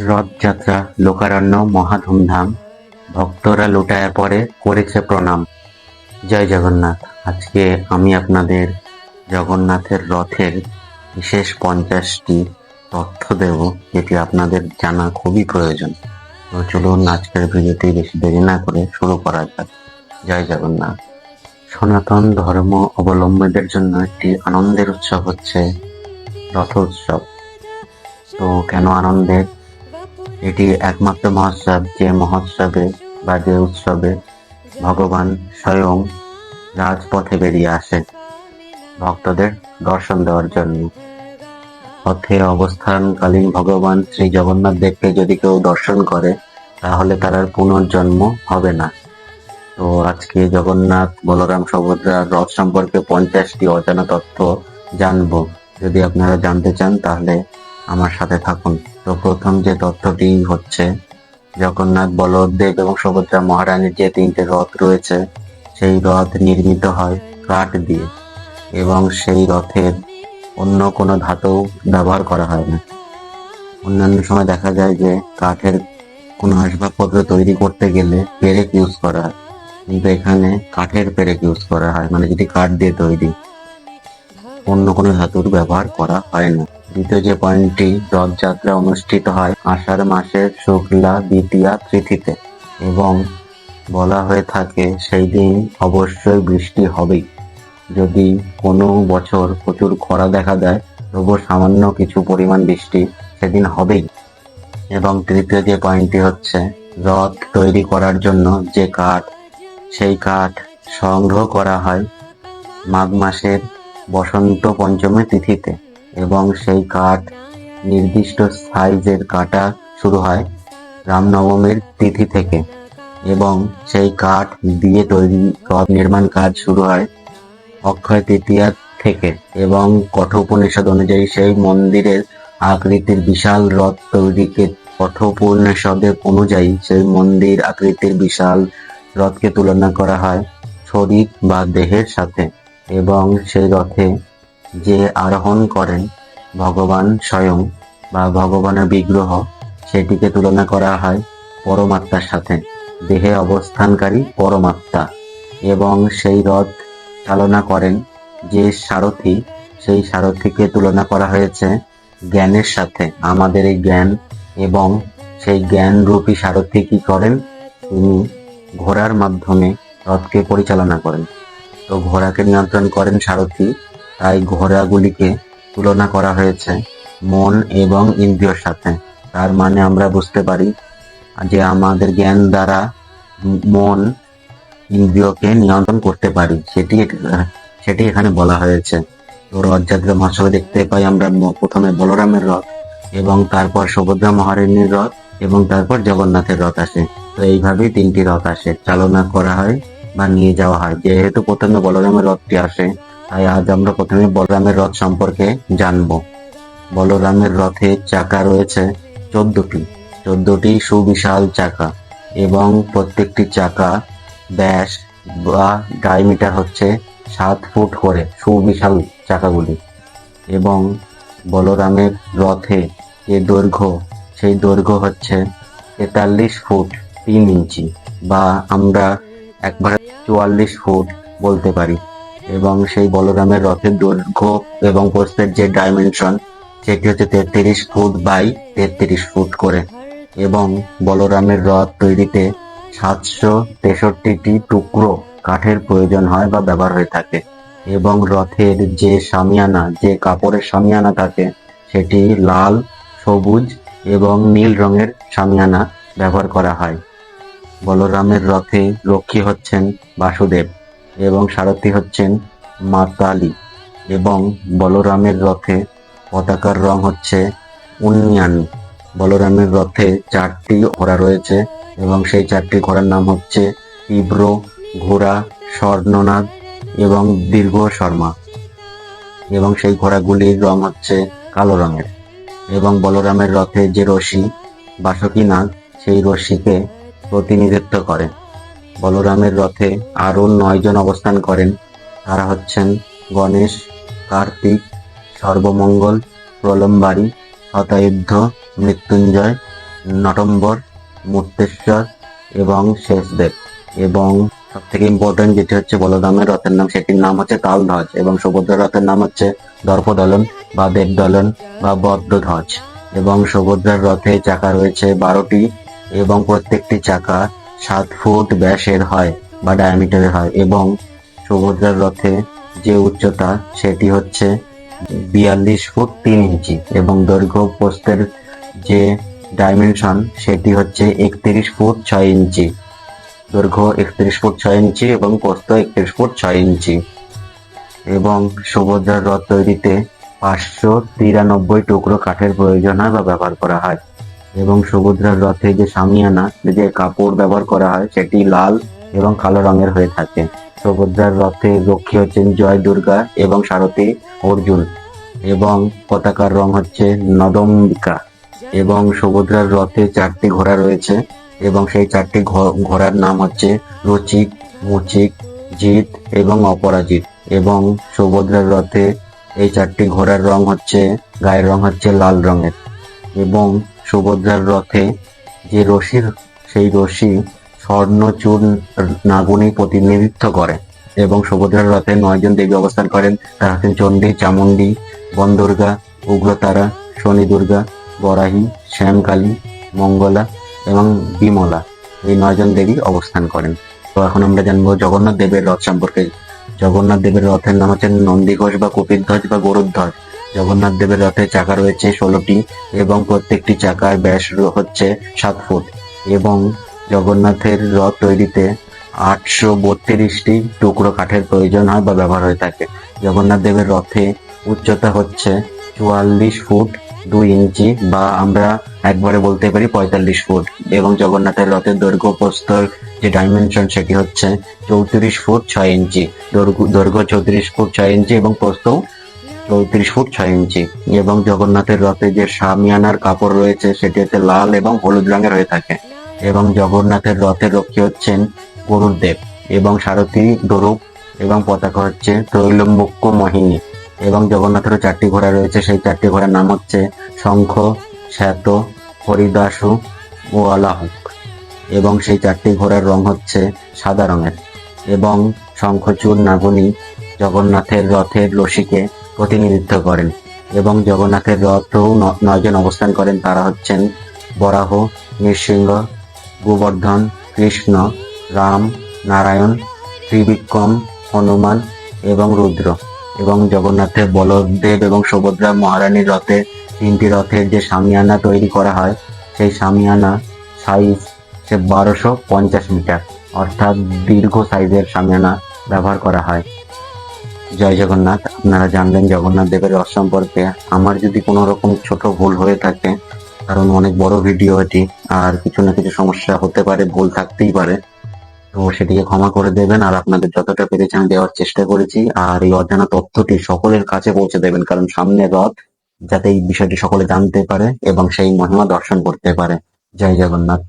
রথযাত্রা, লোকারণ্য, মহাধুমধাম, ভক্তরা লুটায়া পরে করেছে প্রণাম। জয় জগন্নাথ। আজকে আমি আপনাদের জগন্নাথের রথের বিশেষ পঞ্চাশটি তথ্য দেব, যেটি আপনাদের জানা খুবই প্রয়োজন। তো চলুন আজকের ভিডিওটি বেশি দেরি না করে শুরু করা যাক। জয় জগন্নাথ। সনাতন ধর্ম অবলম্বীদের জন্য একটি আনন্দের উৎসব হচ্ছে রথ উৎসব। তো কেন আনন্দের? এটি একমাত্র মহোৎসব যে মহোৎসবে বা যে উৎসবে ভগবান স্বয়ং রাজপথে বেরিয়ে আসে ভক্তদের দর্শন দেওয়ার জন্য। পথে অবস্থানকালীন ভগবান শ্রী জগন্নাথ দেবকে যদি কেউ দর্শন করে, তাহলে তার আর পুনর্জন্ম হবে না। তো আজকে জগন্নাথ, বলরাম, সুভদ্রার রথ সম্পর্কে পঞ্চাশটি অজানা তথ্য জানব। যদি আপনারা জানতে চান, তাহলে আমার সাথে থাকুন। তো প্রথম যে তথ্যটি হচ্ছে, জগন্নাথ বলদেব এবং সুভদ্রা মহারানীর যে তিনটে রথ রয়েছে, সেই রথ নির্মিত হয় কাঠ দিয়ে এবং সেই রথের অন্য কোনো ধাতু ব্যবহার করা হয় না। অন্যান্য সময় দেখা যায় যে কাঠের কোনো আসবাবপত্র তৈরি করতে গেলে পেরেক ইউজ করা হয়, কিন্তু এখানে কাঠের পেরেক ইউজ করা হয় মানে যেটি কাঠ দিয়ে তৈরি। অন্য কোনো ধাতুর ব্যবহার করা হয় না। দ্বিতীয় যে পয়েন্টটি রথযাত্রা অনুষ্ঠিত হয় আষাঢ় মাসের শুক্লা দ্বিতীয়া তিথিতে এবং বলা হয়ে থাকে সেই দিন অবশ্যই বৃষ্টি হবেই। যদি কোনো বছর প্রচুর খরা দেখা দেয় তবুও সামান্য কিছু পরিমাণ বৃষ্টি সেদিন হবেই। এবং তৃতীয় যে পয়েন্টটি হচ্ছে, রথ তৈরি করার জন্য যে কাঠ, সেই কাঠ সংগ্রহ করা হয় মাঘ মাসের বসন্ত পঞ্চমী তিথিতে। এবং সেই কাঠ নির্দিষ্ট সাইজের কাটা শুরু হয় রামনবমীর তিথি থেকে এবং সেই কাঠ দিয়ে তৈরি রথ নির্মাণ কাজ শুরু হয় অক্ষয় তৃতীয়া থেকে এবং কঠোপনিষদ অনুযায়ী সেই মন্দিরের আকৃতির বিশাল রথ তৈরিকে কঠোপনিষদের অনুযায়ী সেই মন্দির আকৃতির বিশাল রথকে তুলনা করা হয় শরীর বা দেহের সাথে এবং সেই রথে যে আরোহণ করেন ভগবান স্বয়ং বা ভগবানের বিগ্রহ, সেটিকে তুলনা করা হয় পরমাত্মার সাথে। দেহে অবস্থানকারী পরমাত্মা এবং সেই রথ চালনা করেন যে সারথি, সেই সারথিকে তুলনা করা হয়েছে জ্ঞানের সাথে। আমাদের এই জ্ঞান এবং সেই জ্ঞান রূপী সারথি কি করেন? তিনি ঘোড়ার মাধ্যমে রথকে পরিচালনা করেন। তো ঘোড়াকে নিয়ন্ত্রণ করেন সারথি তাই ঘোড়াগুলিকে তুলনা করা হয়েছে মন এবং ইন্দ্রিয়র সাথে। তার মানে আমরা বুঝতে পারি যে আমাদের জ্ঞান দ্বারা মন ইন্দ্রিয়কে নিয়ন্ত্রণ করতে পারি। সেটি সেটি এখানে বলা হয়েছে। তো রথযাত্রা মহোৎসবে দেখতে পাই আমরা প্রথমে বলরামের রথ এবং তারপর সুভদ্রা মহারানীর রথ এবং তারপর জগন্নাথের রথ আসে। তো এইভাবেই তিনটি রথ আসে। চালনা করা হয় বা নিয়ে যাওয়া হয়। যেহেতু প্রথমে বলরামের রথটি আসে তাই আজ আমরা প্রথমে বলরামের রথ সম্পর্কে জানব। বলরামের রথে চাকা রয়েছে চোদ্দটি। চোদ্দটি সুবিশাল চাকা এবং প্রত্যেকটি চাকা ব্যাস বা ডায়মিটার হচ্ছে সাত ফুট করে সুবিশাল চাকাগুলি। এবং বলরামের রথে যে দৈর্ঘ্য, সেই দৈর্ঘ্য হচ্ছে তেতাল্লিশ ফুট তিন ইঞ্চি বা আমরা একবারে চুয়াল্লিশ ফুট বলতে পারি। এবং সেই বলরামের রথের দৈর্ঘ্য এবং প্রস্থের যে ডাইমেনশন সেটি হচ্ছে তেত্রিশ ফুট বাই তেত্রিশ ফুট করে। এবং বলরামের রথ তৈরিতে সাতশো তেষট্টিটি টুকরো কাঠের প্রয়োজন হয় বা ব্যবহার হয়ে থাকে। এবং রথের যে সামিয়ানা, যে কাপড়ের সামিয়ানা থাকে, সেটি লাল, সবুজ এবং নীল রঙের সামিয়ানা ব্যবহার করা হয়। বলরামের রথে রক্ষী হচ্ছেন বাসুদেব। এবং সারথী হচ্ছেন মাতালি এবং বলরামের রথে পতাকার রং হচ্ছে উন্নিয়ানি। বলরামের রথে চারটি ঘোড়া রয়েছে এবং সেই চারটি ঘোড়ার নাম হচ্ছে তীব্র, ঘোড়া স্বর্ণনাদ এবং দীর্ঘ শর্মা। এবং সেই ঘোড়াগুলির রং হচ্ছে কালো রঙের। এবং বলরামের রথে যে রশি বাসকীনাগ সেই রশিকে প্রতিনিধিত্ব করে। বলরামের রথে আরও নয়জন অবস্থান করেন। তারা হচ্ছেন গণেশ, কার্তিক, সর্বমঙ্গল, প্রলম্বারী, হতায়ুদ্ধ, মৃত্যুঞ্জয়, নটম্বর মুক্তেশ্বর এবং শেষদেব। এবং সব থেকে ইম্পর্টেন্ট যেটি হচ্ছে বলরামের রথের নাম, সেটির নাম হচ্ছে তালধ্বজ এবং সুভদ্রার রথের নাম হচ্ছে দর্পদলন বা দেবদলন বা বদ্রধ্বজ। এবং সুভদ্রার রথে চাকা রয়েছে বারোটি এবং প্রত্যেকটি চাকা সাত ফুট ব্যাসের হয় বা ডায়ামিটারের হয় এবং সুভদ্রার রথে যে উচ্চতা সেটি হচ্ছে বিয়াল্লিশ ফুট তিন ইঞ্চি এবং দৈর্ঘ্য প্রস্থের যে ডাইমেনশন সেটি হচ্ছে একত্রিশ ফুট ছয় ইঞ্চি। দৈর্ঘ্য একত্রিশ ফুট ছয় ইঞ্চি এবং প্রস্থ একত্রিশ ফুট ছয় ইঞ্চি। এবং সুভদ্রার রথ তৈরিতে পাঁচশো তিরানব্বই টুকরো কাঠের প্রয়োজন হয় বা ব্যবহার করা হয়। এবং সুভদ্রার রথে যে সামিয়ানা যে কাপড় ব্যবহার করা হয়, সেটি লাল এবং কালো রঙের হয়ে থাকে। সুভদ্রার রথে রক্ষী হচ্ছেন জয় দুর্গা এবং সারথী অর্জুন এবং পতাকার রং হচ্ছে নদম্বিকা এবং সুভদ্রার রথে চারটি ঘোড়া রয়েছে এবং সেই চারটি ঘোড়ার নাম হচ্ছে রচিক মুচিক জিত এবং অপরাজিত এবং সুভদ্রার রথে এই চারটি ঘোড়ার রং হচ্ছে, গায়ের রং হচ্ছে লাল রঙের এবং সুভদ্রার রথে যে রশির, সেই রশি স্বর্ণচূড় নাগুনি প্রতিনিধিত্ব করে এবং সুভদ্রার রথে নয়জন দেবী অবস্থান করেন। তারা হচ্ছেন চণ্ডী, চামুণ্ডী, বনদুর্গা, উগ্রতারা শনি দুর্গা বরাহী, শ্যামকালী, মঙ্গলা এবং বিমলা এই নয়জন দেবী অবস্থান করেন। তো এখন আমরা জানব জগন্নাথ দেবের রথ সম্পর্কে। জগন্নাথ দেবের রথের নাম হচ্ছে নন্দীঘোষ বা কপিধ্বজ বা গরুধ্বজ জগন্নাথ দেবের রথের চাকা রয়েছে ষোলোটি এবং প্রত্যেকটি চাকার ব্যাস হচ্ছে সাত ফুট এবং জগন্নাথের রথ তৈরিতে আটশো বত্রিশটি টুকরো কাঠের প্রয়োজন হয় বা ব্যবহার হয়ে থাকে। জগন্নাথ দেবের রথে উচ্চতা হচ্ছে চুয়াল্লিশ ফুট দুই ইঞ্চি বা আমরা একবারে বলতে পারি পঁয়তাল্লিশ ফুট এবং জগন্নাথের রথের দৈর্ঘ্য প্রস্তর যে ডাইমেনশন সেটি হচ্ছে চৌত্রিশ ফুট ছয় ইঞ্চি। দৈর্ঘ্য চৌত্রিশ ফুট ছয় ইঞ্চি এবং প্রস্থ চৌত্রিশ ফুট ছয় ইঞ্চি এবং জগন্নাথের রথে যে সামিয়ানার কাপড় রয়েছে, সেটি হচ্ছে লাল এবং হলুদ রঙের হয়ে থাকে এবং জগন্নাথের রথের রক্ষী হচ্ছেন গরুদেব এবং সারথী দরুপ এবং পতাকা হচ্ছে ত্রৈলম্বক্য মোহিনী এবং জগন্নাথেরও চারটি ঘোড়া রয়েছে। সেই চারটি ঘোড়ার নাম হচ্ছে শঙ্খ, শ্বেত, হরিদাসু ও আলাহুক এবং সেই চারটি ঘোড়ার রং হচ্ছে সাদা রঙের এবং শঙ্খচূড় নাগুনি জগন্নাথের রথের রশিকে প্রতিনিধিত্ব করেন এবং জগন্নাথের রথও নয়জন অবস্থান করেন। তারা হচ্ছেন বরাহ, নৃসিংহ, গোবর্ধন, কৃষ্ণ, রাম, নারায়ণ, ত্রিবিক্রম, হনুমান এবং রুদ্র এবং জগন্নাথের বলদেব এবং সুভদ্রা মহারানীর রথে তিনটি রথের যে সামিয়ানা তৈরি করা হয়, সেই সামিয়ানা সাইজ সে বারোশো পঞ্চাশ মিটার, অর্থাৎ দীর্ঘ সাইজের সামিয়ানা ব্যবহার করা হয়। জয় জগন্নাথ। আপনারা জানলেন জগন্নাথ দেবের রথ সম্পর্কে। আমার যদি কোনো রকম ছোট ভুল হয়ে থাকে, কারণ অনেক বড় ভিডিও এটি, আর কিছু না কিছু সমস্যা হতে পারে, ভুল থাকতেই পারে, তো সেটিকে ক্ষমা করে দেবেন, আর আপনাদের যতটা পেরেছি আমি দেওয়ার চেষ্টা করেছি, আর এই অজানা তথ্যটি সকলের কাছে পৌঁছে দেবেন, কারণ সামনে রথ যাতে এই বিষয়টি সকলে জানতে পারে এবং সেই মহিমা দর্শন করতে পারে। জয় জগন্নাথ।